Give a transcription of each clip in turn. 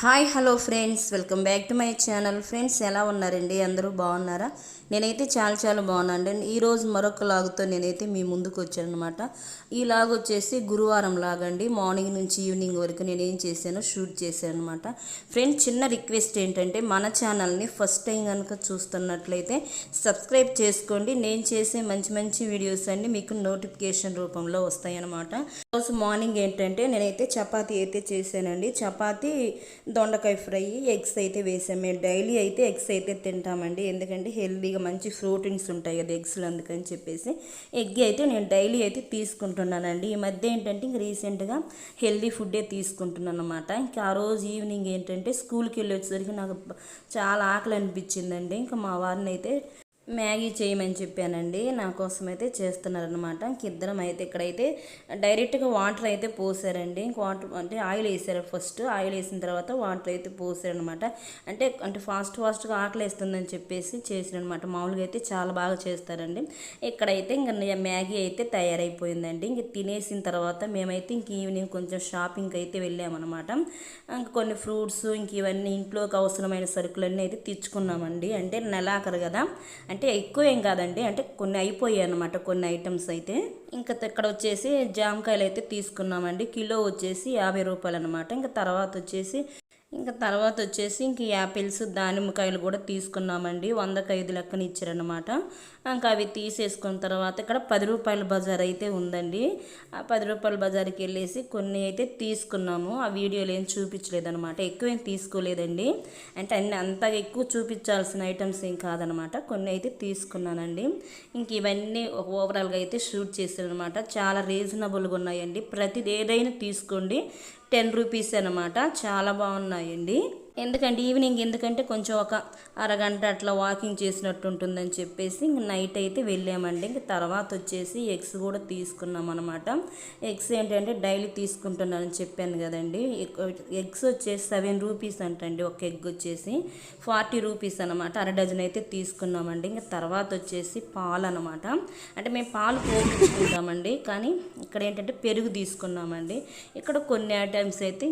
Hi hello friends. Welcome back to my channel. Friends ఎలా ఉన్నారండి? అందరూ బాగున్నారా? నేనైతే చాలా చాలా బాగున్నాను అండి ఈరోజు మరొక లాగుతో నేనైతే మీ ముందుకు వచ్చాను అనమాట ఈ లాగ్ వచ్చేసి గురువారం లాగండి. మార్నింగ్ నుంచి ఈవినింగ్ వరకు నేను ఏం చేశానో షూట్ చేశాను అనమాట ఫ్రెండ్స్ చిన్న రిక్వెస్ట్ ఏంటంటే మన ఛానల్ని ఫస్ట్ టైం కనుక చూస్తున్నట్లయితే సబ్స్క్రైబ్ చేసుకోండి. నేను చేసే మంచి మంచి వీడియోస్ అన్ని మీకు నోటిఫికేషన్ రూపంలో వస్తాయన్నమాట. రోజు మార్నింగ్ ఏంటంటే నేనైతే చపాతీ అయితే చేశానండి. చపాతీ దొండకాయ ఫ్రై ఎగ్స్ అయితే వేసాం మేము డైలీ అయితే ఎగ్స్ అయితే తింటామండి. ఎందుకంటే హెల్దీగా మంచి ప్రోటీన్స్ ఉంటాయి కదా ఎగ్స్లో అందుకని చెప్పేసి. ఎగ్ అయితే నేను డైలీ అయితే తీసుకుంటున్నానండి. ఈ మధ్య ఏంటంటే ఇంక రీసెంట్గా హెల్దీ ఫుడ్డే తీసుకుంటున్నాను అనమాట ఇంకా ఆ రోజు ఈవినింగ్ ఏంటంటే స్కూల్కి వెళ్ళి వచ్చేసరికి నాకు చాలా ఆకలి అనిపించిందండి. ఇంకా మా వారిని అయితే మ్యాగీ చేయమని చెప్పానండి. నా కోసం అయితే చేస్తున్నారనమాట ఇంక ఇద్దరం అయితే ఇక్కడైతే డైరెక్ట్గా వాటర్ అయితే పోసారండి. ఇంక వాటర్ అంటే ఆయిల్ వేసారు ఫస్ట్. ఆయిల్ వేసిన తర్వాత వాటర్ అయితే పోసారనమాట అంటే అంటే ఫాస్ట్ ఫాస్ట్గా ఆకలి వేస్తుందని చెప్పేసి చేసిరనమాట మామూలుగా అయితే చాలా బాగా చేస్తారండి. ఇక్కడైతే ఇంక మ్యాగీ అయితే తయారైపోయిందండి. ఇంక తినేసిన తర్వాత మేమైతే ఇంక ఈవినింగ్ కొంచెం షాపింగ్కి అయితే వెళ్ళామన్నమాట. ఇంక కొన్ని ఫ్రూట్స్ ఇంక ఇవన్నీ ఇంట్లోకి అవసరమైన సరుకులన్నీ అయితే తెచ్చుకున్నామండి. అంటే నెలాఖరు కదా. అంటే ఎక్కువ ఏం కాదండి అంటే కొన్ని అయిపోయాయి అనమాట కొన్ని ఐటమ్స్ అయితే. ఇంకా ఇక్కడ వచ్చేసి జామకాయలు అయితే తీసుకున్నామండి కిలో వచ్చేసి యాభై రూపాయలు అనమాట ఇంకా తర్వాత వచ్చేసి ఇంకా తర్వాత వచ్చేసి ఇంక యాపిల్స్ దానిమ్మకాయలు కూడా తీసుకున్నామండి. వందకు ఐదు లెక్కన ఇచ్చారనమాట ఇంకా అవి తీసేసుకున్న తర్వాత ఇక్కడ పది రూపాయల బజార్ అయితే ఉందండి. ఆ పది రూపాయల బజార్కి వెళ్ళేసి కొన్ని అయితే తీసుకున్నాము. ఆ వీడియోలు ఏం చూపించలేదన్నమాట. ఎక్కువ ఏం తీసుకోలేదండి. అంటే అన్ని అంత ఎక్కువ చూపించాల్సిన ఐటమ్స్ ఏం కాదనమాట కొన్ని అయితే తీసుకున్నానండి. ఇంక ఇవన్నీ ఓవరాల్గా అయితే షూట్ చేశారనమాట చాలా రీజనబుల్గా ఉన్నాయండి. ప్రతిది ఏదైనా తీసుకోండి. టెన్ రూపీస్ అనమాట చాలా బాగున్నాయి. ఉన్నాయండి ఎందుకంటే ఈవినింగ్ ఎందుకంటే కొంచెం ఒక అరగంట అట్లా వాకింగ్ చేసినట్టు ఉంటుందని చెప్పేసి ఇంక నైట్ అయితే వెళ్ళామండి. ఇంక తర్వాత వచ్చేసి ఎగ్స్ కూడా తీసుకున్నాం అనమాట ఎగ్స్ ఏంటంటే డైలీ తీసుకుంటున్నానని చెప్పాను కదండి. ఎగ్స్ వచ్చేసి సెవెన్ రూపీస్ అంటండి ఒక ఎగ్ వచ్చేసి. ఫార్టీ రూపీస్ అనమాట అర డజన్ అయితే తీసుకున్నామండి. ఇంకా తర్వాత వచ్చేసి పాలు అనమాట అంటే మేము పాలు పోపించుకుంటామండి కానీ ఇక్కడ ఏంటంటే పెరుగు తీసుకున్నామండి. ఇక్కడ కొన్ని ఐటమ్స్ అయితే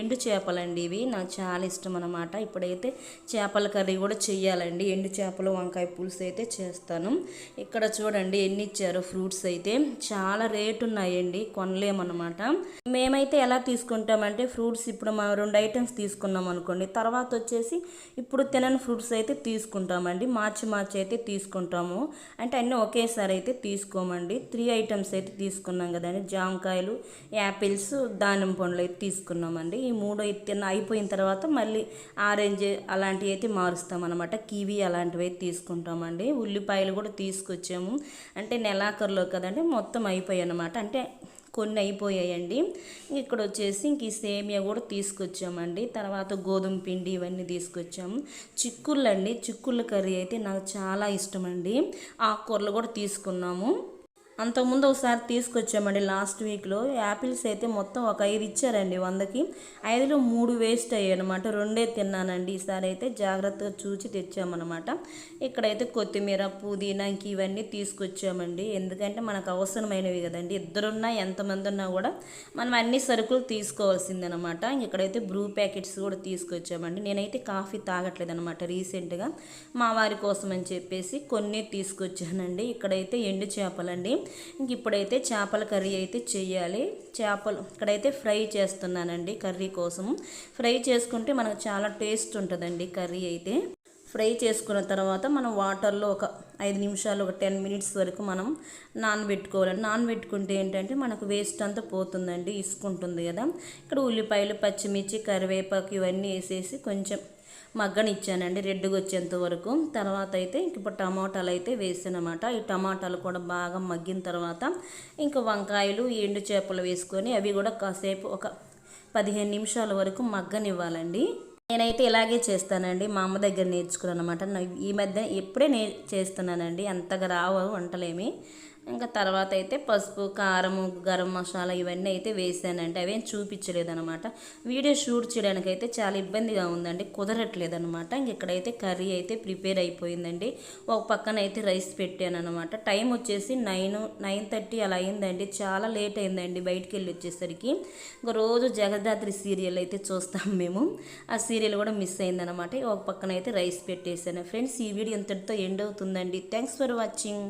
ఎండు చేపలండి ఇవి. నాకు చాలా ఇష్టం అనమాట ఇప్పుడైతే చేపల కర్రీ కూడా చేయాలండి ఎండు చేపలు వంకాయ పులుసు అయితే చేస్తాను. ఇక్కడ చూడండి ఎన్ని ఇచ్చారు ఫ్రూట్స్ అయితే. చాలా రేటు ఉన్నాయండి. కొనలేమన్నమాట. మేమైతే ఎలా తీసుకుంటామంటే ఫ్రూట్స్ ఇప్పుడు మా రెండు ఐటమ్స్ తీసుకున్నాం అనుకోండి. తర్వాత వచ్చేసి ఇప్పుడు తినని ఫ్రూట్స్ అయితే తీసుకుంటామండి. మార్చి మార్చి అయితే తీసుకుంటాము. అంటే అన్నీ ఒకేసారి అయితే తీసుకోమండి. త్రీ ఐటమ్స్ అయితే తీసుకున్నాం కదండి. జామకాయలు యాపిల్స్ దానిమ్మ పండ్లు అయితే తీసుకున్నామండి. ఈ మూడు అయితే అయిపోయిన తర్వాత మళ్ళీ ఆరెంజ్ అలాంటివి అయితే మారుస్తామన్నమాట అనమాట కివీ అలాంటివి అయితే తీసుకుంటామండి. ఉల్లిపాయలు కూడా తీసుకొచ్చాము. అంటే నెలాఖరులో కదండి మొత్తం అయిపోయాయి అనమాట అంటే కొన్ని అయిపోయాయండి. ఇక్కడ వచ్చేసి ఇంక ఈ సేమియా కూడా తీసుకొచ్చామండి. తర్వాత గోధుమ పిండి ఇవన్నీ తీసుకొచ్చాము. చిక్కుళ్ళు అండి చిక్కుళ్ళ కర్రీ అయితే నాకు చాలా ఇష్టం అండి ఆకుకూరలు కూడా తీసుకున్నాము. అంతకుముందు ఒకసారి తీసుకొచ్చామండి లాస్ట్ వీక్లో. యాపిల్స్ అయితే మొత్తం ఒక ఐదు ఇచ్చారండి వందకి. ఐదులో మూడు వేస్ట్ అయ్యాయి అనమాట రెండే తిన్నానండి. ఈసారి అయితే జాగ్రత్తగా చూచి తెచ్చామన్నమాట. ఇక్కడైతే కొత్తిమీర పుదీనా ఇంక ఇవన్నీ తీసుకొచ్చామండి. ఎందుకంటే మనకు అవసరమైనవి కదండి. ఇద్దరున్నా ఎంతమంది ఉన్నా కూడా మనం అన్ని సరుకులు తీసుకోవాల్సిందనమాట ఇక్కడైతే బ్రూ ప్యాకెట్స్ కూడా తీసుకొచ్చామండి. నేనైతే కాఫీ తాగట్లేదు అనమాట రీసెంట్గా. మా వారి కోసం అని చెప్పేసి కొన్ని తీసుకొచ్చానండి. ఇక్కడైతే ఎండు చేపలండి. ఇంక ఇప్పుడైతే చేపల కర్రీ అయితే చేయాలి. చేపలు ఇక్కడైతే ఫ్రై చేస్తున్నానండి కర్రీ కోసం ఫ్రై చేసుకుంటే మనకు చాలా టేస్ట్ ఉంటుందండి కర్రీ అయితే. ఫ్రై చేసుకున్న తర్వాత మనం వాటర్లో ఒక ఐదు నిమిషాలు ఒక టెన్ మినిట్స్ వరకు మనం నానబెట్టుకోవాలి. నానబెట్టుకుంటే ఏంటంటే మనకు వేస్ట్ అంతా పోతుందండి ఇసుకుంటుంది కదా. ఇక్కడ ఉల్లిపాయలు పచ్చిమిర్చి కరివేపాకు ఇవన్నీ వేసేసి కొంచెం మగ్గనిచ్చానండి రెడ్గా వచ్చేంత వరకు. తర్వాత అయితే ఇప్పుడు టమాటాలు అయితే వేసానమాట. ఈ టమాటాలు కూడా బాగా మగ్గిన తర్వాత ఇంకా వంకాయలు ఎండు చేపలు వేసుకొని అవి కూడా కాసేపు ఒక పదిహేను నిమిషాల వరకు మగ్గనివ్వాలండి. నేనైతే ఇలాగే చేస్తానండి మా అమ్మ దగ్గర నేర్చుకున్నాను అనమాట ఈ మధ్య ఎప్పుడే నే చేస్తున్నానండి అంతగా రావు వంటలేమి. ఇంకా తర్వాత అయితే పసుపు కారము గరం మసాలా ఇవన్నీ అయితే వేసానండి. అవేం చూపించలేదన్నమాట. వీడియో షూట్ చేయడానికి అయితే చాలా ఇబ్బందిగా ఉందండి. కుదరట్లేదనమాట ఇంక ఇక్కడైతే కర్రీ అయితే ప్రిపేర్ అయిపోయిందండి. ఒక పక్కన అయితే రైస్ పెట్టాను అనమాట టైం వచ్చేసి నైన్ నైన్ థర్టీ అలా అయిందండి. చాలా లేట్ అయిందండి బయటికి వెళ్ళి వచ్చేసరికి. ఇంకా రోజు జగదాత్రి సీరియల్ అయితే చూస్తాం మేము. ఆ సీరియల్ కూడా మిస్ అయిందనమాట ఒక పక్కన అయితే రైస్ పెట్టేసాను ఫ్రెండ్స్ ఈ వీడియో ఇంతటితో ఎండ్ అవుతుందండి. Thanks for watching.